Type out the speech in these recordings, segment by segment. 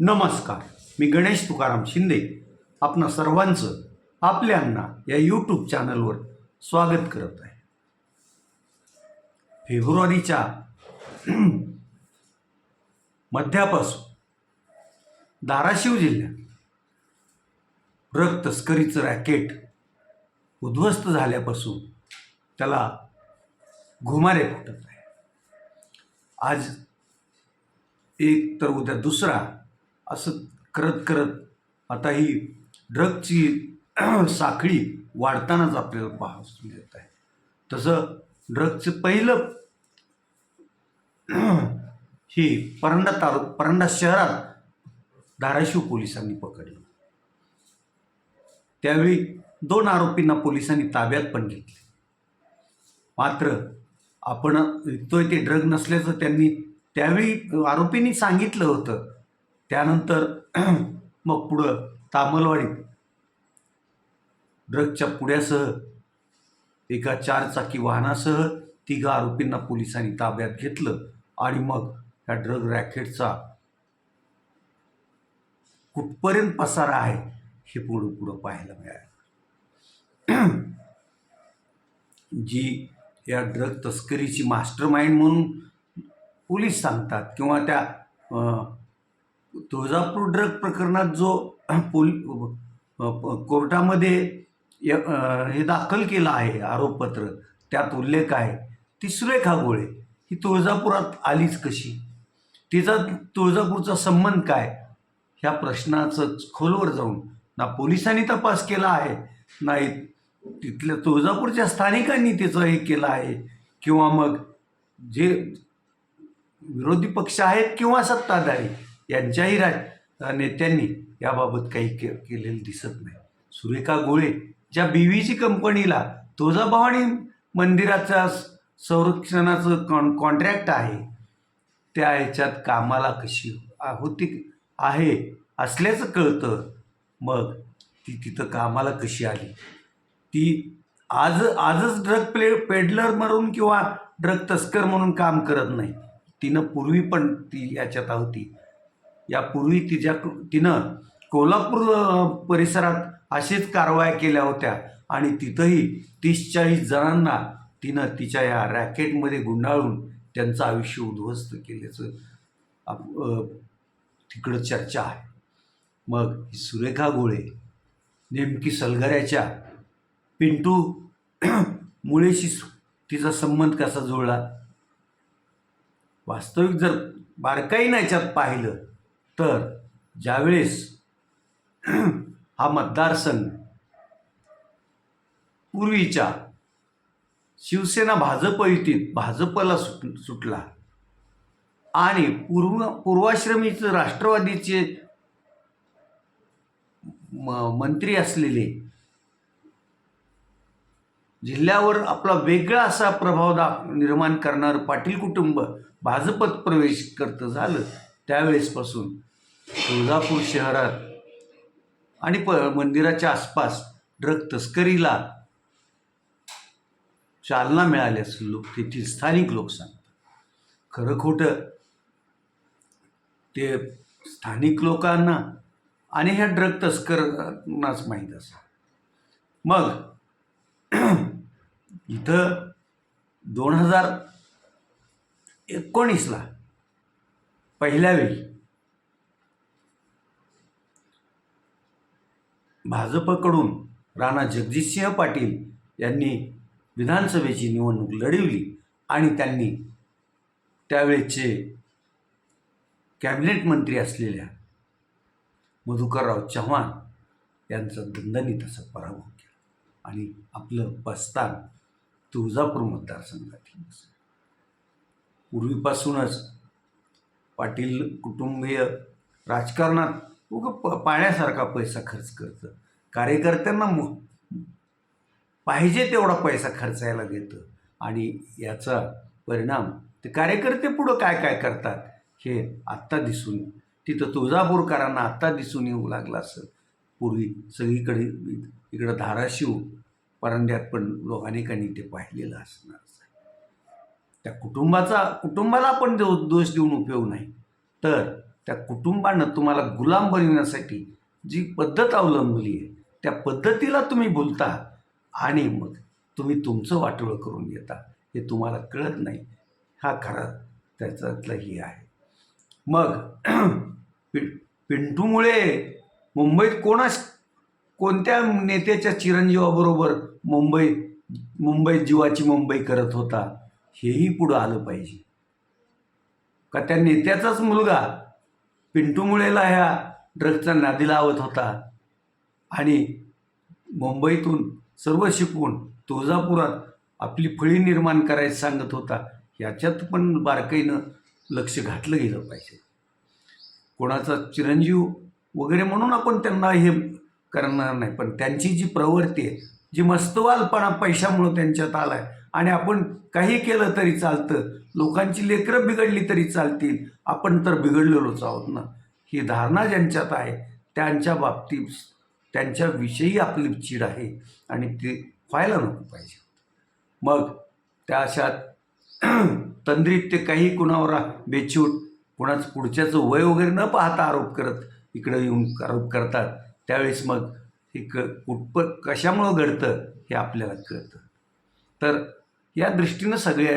नमस्कार. मी गणेश तुकाराम शिंदे. आपणा सर्वांचं आपल्यांना या यूट्यूब चॅनलवर स्वागत करत आहे. फेब्रुवारीच्या मध्यापासून धाराशिव जिल्ह्यात रक्तस्करीचं तस्करीचं रॅकेट उद्ध्वस्त झाल्यापासून त्याला घुमारे फुटत आहे. आज एक तर उद्या दुसरा असं करत करत आता ही ड्रगची साखळी वाढतानाच आपल्याला पाहावं मिळत आहे. तसं ड्रगचं पहिलं ही परंडा तालु परंडा शहरात धाराशिव पोलिसांनी पकडलं. त्यावेळी दोन आरोपींना पोलिसांनी ताब्यात पण घेतले. मात्र आपण विकतोय ते ड्रग नसल्याचं त्यांनी त्यावेळी आरोपींनी सांगितलं होतं त्यानंतर मग पुढं तामलवाडीत ड्रगच्या पुड्यासह एका चारचाकी वाहनासह तिघा आरोपींना पोलिसांनी ताब्यात घेतलं आणि मग ह्या ड्रग रॅकेटचा कुठपर्यंत पसारा आहे हे पुढं पुढं पाहायला मिळालं. जी या ड्रग तस्करीची मास्टर माइंड म्हणून पोलीस सांगतात किंवा त्या तुळजापूर ड्रग प्रकरणात जो पोल कोर्टामध्ये य- हे दाखल केलं आहे आरोपपत्र त्यात उल्लेख आहे ती सुरेखा गोळे ही तुळजापुरात आलीच कशी? तिचा तुळजापूरचा संबंध काय? ह्या प्रश्नाचं खोलवर जाऊन ना पोलिसांनी तपास केला आहे नाही तिथल्या तुळजापूरच्या स्थानिकांनी त्याचं हे केलं आहे किंवा मग जे विरोधी पक्ष आहेत किंवा सत्ताधारी यांच्याही राज नेत्यांनी याबाबत काही के केलेलं दिसत नाही. सुरेखा गोळे ज्या बी बीव्हीची कंपनीला तुळजाभवानी मंदिराचा संरक्षणाचं कॉन कॉन्ट्रॅक्ट आहे त्या ह्याच्यात कामाला कशी होती आहे असल्याचं कळतं. मग ती तिथं कामाला कशी आली? ती आज आजच ड्रग प्ले पेडलर म्हणून किंवा ड्रग तस्कर म्हणून काम करत नाही. तिनं पूर्वी पण ती याच्यात होती यापूर्वी तिच्या तिनं कोल्हापूर परिसरात अशीच कारवाया केल्या होत्या. आणि तिथंही तीस चाळीस जणांना तिनं तिच्या या रॅकेटमध्ये गुंडाळून त्यांचं आयुष्य उद्ध्वस्त केल्याचं आप- तिकडं चर्चा आहे. मग ही सुरेखा गोळे नेमकी सलगऱ्याच्या पिंटू मुळेशी तिचा संबंध कसा जुळला? वास्तविक जर बारकाईनं याच्यात पाहिलं तर ज्यावेळेस हा मतदारसंघ पूर्वीच्या शिवसेना भाजप युतीत भाजपला सुट सुटला आणि पूर्व पूर्वाश्रमीचं राष्ट्रवादीचे म मंत्री असलेले जिल्ह्यावर आपला वेगळा असा प्रभाव दा निर्माण करणारं पाटील कुटुंब भाजपत प्रवेश करतं झालं त्यावेळेसपासून. तुळजापूर शहरात आणि प मंदिराच्या आसपास ड्रग तस्करीला चालना मिळाल्यास लोक तेथील स्थानिक लोक सांगतात. खरं खोटं ते स्थानिक लोकांना आणि ह्या ड्रग तस्करांनाच माहीत असं मग इथं दोन हजार एकोणीसला पहिल्या वेळी भाजपकडून राणा जगजितसिंह पाटील यांनी विधानसभेची निवडणूक लढवली आणि त्यांनी त्यावेळेचे कॅबिनेट मंत्री असलेल्या मधुकरराव चव्हाण यांचा दणदणीत असा पराभव केला आणि आपलं बस्तान तुळजापूर मतदारसंघातील पूर्वीपासूनच पाटील कुटुंबीय राजकारणात उग प पाण्यासारखा पैसा खर्च करतं. कार्यकर्त्यांना मु पाहिजे तेवढा पैसा खर्चायला देतं. आणि याचा परिणाम ते कार्यकर्ते पुढं काय काय करतात हे आत्ता दिसून तिथं तुळजापूरकरांना आत्ता दिसून येऊ लागलं असं. पूर्वी सगळीकडे इकडं धाराशिव परंड्यात पण लोक अनेकांनी ते पाहिलेलं असणार त्या कुटुंबाचा कुटुंबाला पण दो दोष देऊन उपयोग नाही. तर त्या कुटुंबानं तुम्हाला गुलाम बनविण्यासाठी जी पद्धत अवलंबली आहे त्या पद्धतीला तुम्ही भुलता आणि मग तुम्ही तुमचं वाटोळं करून घेता. हे तुम्हाला कळत नाही. हा खरा त्याच्यातलं ही आहे. मग पि पिंटूमुळे मुंबईत कोणाच कोणत्या नेत्याच्या चिरंजीवाबरोबर मुंबई मुंबईत जीवाची मुंबई करत होता? हेही पुढं आलं पाहिजे. का त्या नेत्याचाच मुलगा पिंटू मुळेला ह्या ड्रग्सचा नादी लावत होता? आणि मुंबईतून सर्व शिकवून तुळजापुरात आपली फळी निर्माण करायला सांगत होता याच्यात पण बारकाईनं लक्ष घातलं गेलं पाहिजे. कोणाचा चिरंजीव वगैरे म्हणून आपण त्यांना हे करणार नाही पण त्यांची जी प्रवृत्ती आहे जी मस्तवालपणा पैशामुळं त्यांच्यात आला आहे आणि आपण काही केलं तरी चालतं लोकांची लेकरं बिघडली तरी चालतील आपण तर बिघडलेलोच आहोत ना. ही धारणा ज्यांच्यात आहे त्यांच्या बाबतीत त्यांच्याविषयी आपली चीड आहे आणि ती व्हायला नको पाहिजे. मग त्या अशा तंद्रीत ते काही कुणावर बेचूट कुणाच पुढच्याचं वय वगैरे न पाहता आरोप करत इकडं येऊन आरोप करतात त्यावेळेस मग हे क कुठप कशामुळं घडतं हे आपल्याला कळतं. तर या दृष्टीनं सगळ्या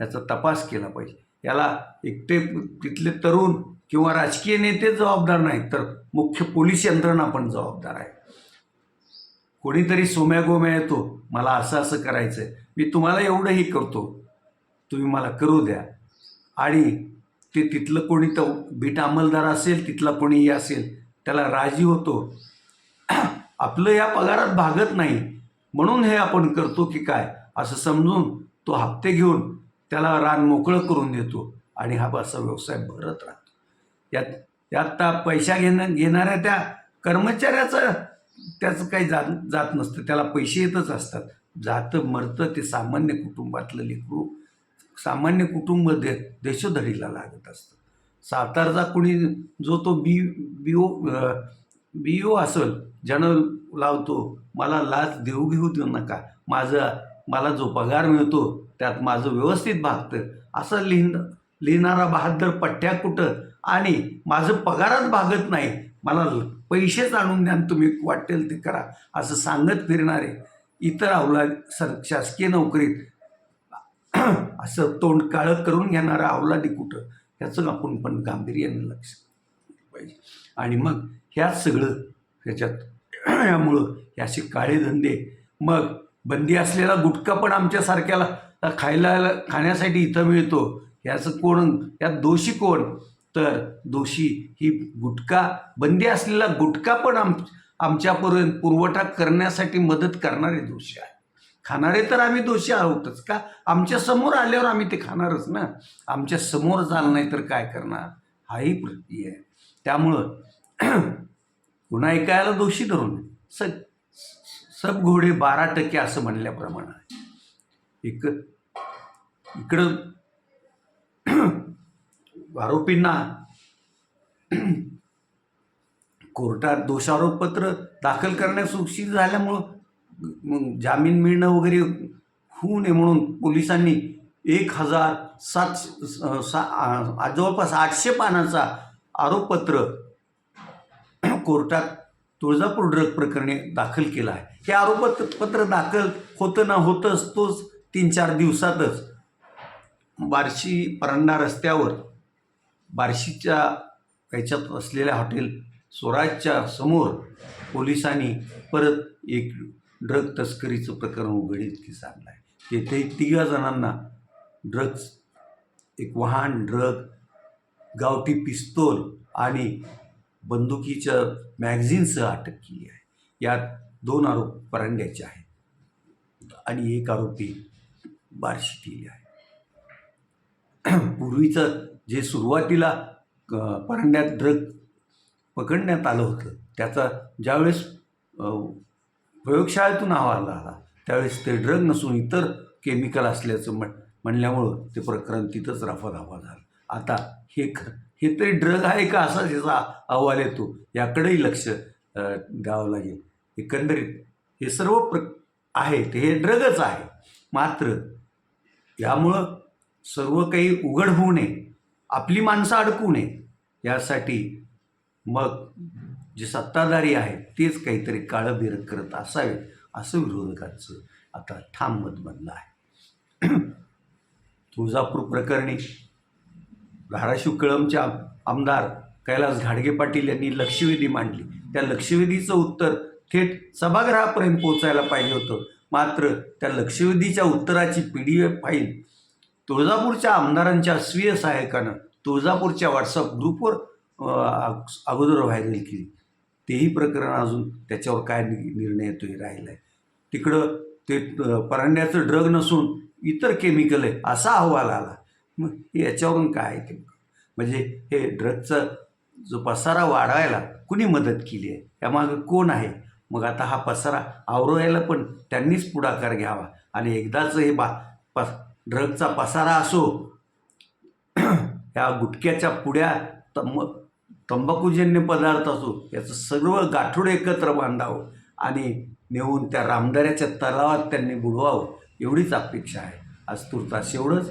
याचा तपास केला पाहिजे. याला एकटे तिथले तरुण किंवा राजकीय नेते जबाबदार नाहीत तर मुख्य पोलीस यंत्रणा पण जबाबदार आहे. कोणीतरी सोम्या गोम्या येतो मला असं असं करायचं आहे मी तुम्हाला एवढंही करतो तुम्ही मला करू द्या. आणि ते तिथलं कोणी तर बीट अंमलदार असेल तिथला कोणीही असेल त्याला राजी होतो. आपलं या पगारात भागत नाही म्हणून हे आपण करतो की काय असं समजून तो हप्ते घेऊन त्याला रान मोकळं करून देतो आणि हा असा व्यवसाय भरत राहतो. यात यात त्या पैसा घेणं घेणाऱ्या त्या कर्मचाऱ्याचं त्याचं काही जात जात नसतं. त्याला पैसे येतच असतात. जातं मरतं ते सामान्य कुटुंबातलं लेकरू सामान्य कुटुंब दे देशोधडीला लागत असतं. सातारचा कुणी जो तो बी बी ओ बी ओ असेल ज्यानं लावतो मला लाच देऊ घेऊ देऊ नका. माझं मला जो पगार मिळतो त्यात माझं व्यवस्थित भागतं. असं लिहिण लिहिणारा बहादर पठ्ठ्या कुठं? आणि माझं पगारात भागत नाही. मला पैसेच आणून द्या तुम्ही वाटेल ते करा. असं सांगत फिरणारे इतर अवला सर शासकीय नोकरीत. असं तोंड काळं करून घेणारा अवलादी कुठं? ह्याचं आपण पण गांभीर्याने लक्ष पाहिजे. आणि मग ह्याच सगळं ह्याच्यात यामुळं हे असे काळे धंदे मग बंदी असलेला गुटखा पण आमच्यासारख्याला खायला खाण्यासाठी इथं मिळतो. याचं कोण यात दोषी कोण? तर दोषी ही गुटखा बंदी असलेला गुटखा पण आम आमच्यापर्यंत पुरवठा करण्यासाठी मदत करणारे दोषी आहे खाणारे तर आम्ही दोषी आहोतच का? आमच्यासमोर आल्यावर आम्ही ते खाणारच ना? आमच्यासमोर झालं नाही तर काय करणार? हाही प्रती आहे. त्यामुळं पुन्हा ऐकायला दोषी धरून स सब घोडे बारा टक्के असं म्हणल्याप्रमाणे. एक इकडं आरोपींना कोर्टात दोषारोपपत्र दाखल करण्यास उशीर झाल्यामुळं मग जामीन मिळणं वगैरे होऊ नये म्हणून पोलिसांनी एक हजार सात सा जवळपास आठशे पानाचा आरोपपत्र कोर्टात तुळजापूर ड्रग प्रकरणी दाखल केला आहे. हे आरोपपत्र दाखल होतं ना होतंच तोच तीन चार दिवसातच. बार्शी परांडा रस्त्यावर बार्शीच्या याच्यात असलेल्या हॉटेल स्वराजच्या समोर पोलिसांनी परत एक ड्रग तस्करीचं प्रकरण उघडकीस आणलं आहे तेथे तिघा जणांना ड्रग्स एक वाहन ड्रग गावठी पिस्तोल आणि बंदुकीच्या मॅगझिनसह अटक केली आहे. यात दोन आरोप परांड्याचे आहेत. आणि एक आरोपी बार्शीतील आहे. पूर्वीचं जे सुरुवातीला परांड्यात ड्रग पकडण्यात आलं होतं त्याचा ज्यावेळेस प्रयोगशाळेतून अहवाल आला त्यावेळेस ते ड्रग नसून इतर केमिकल असल्याचं म्हण म्हणल्यामुळं ते प्रकरण तिथंच रफादफा झालं. आता हे ख हे तरी ड्रग आहे का असा ज्याचा अहवाल येतो? याकडेही लक्ष द्यावं लागेल. एकंदरीत हे सर्व प्र आहेत हे ड्रगच आहे. मात्र यामुळं सर्व काही उघड होऊ नये. आपली माणसं अडकू नये. यासाठी मग जे सत्ताधारी आहेत तेच काहीतरी काळं करत असावे असं विरोधकांचं आता ठाम मत बनलं आहे. तुळजापूर प्रकरणी धाराशिव कळमचे आमदार कैलास घाडगे पाटील यांनी लक्षवेधी मांडली. त्या लक्षवेधीचं उत्तर थेट सभागृहापर्यंत पोहोचायला पाहिजे होतं. मात्र त्या लक्षवेधीच्या उत्तराची पी डी एफ फाईल तुळजापूरच्या आमदारांच्या स्वीय सहाय्यकानं तुळजापूरच्या व्हॉट्सअप ग्रुपवर अगोदर व्हायरल केली. तेही प्रकरण अजून त्याच्यावर काय नि- निर्णय हे राहिला आहे तिकडं ते परांड्याचं ड्रग नसून इतर केमिकल आहे असा अहवाल आला. मग याच्यावरून काय आहे ते? म्हणजे हे ड्रगचा जो पसारा वाढवायला कुणी मदत केली आहे? यामागं कोण आहे? मग आता हा पसारा आवरवायला पण त्यांनीच पुढाकार घ्यावा. आणि एकदाच हे बा पस ड्रगचा पसारा असो ह्या गुटख्याच्या पुड्या तंब तंबाखूजन्य पदार्थ असो याचं सर्व गाठोड एकत्र बांधावं आणि नेऊन त्या रामदाऱ्याच्या तलावात त्यांनी बुडवावं एवढीच अपेक्षा आहे. आज तुर्तास एवढंच.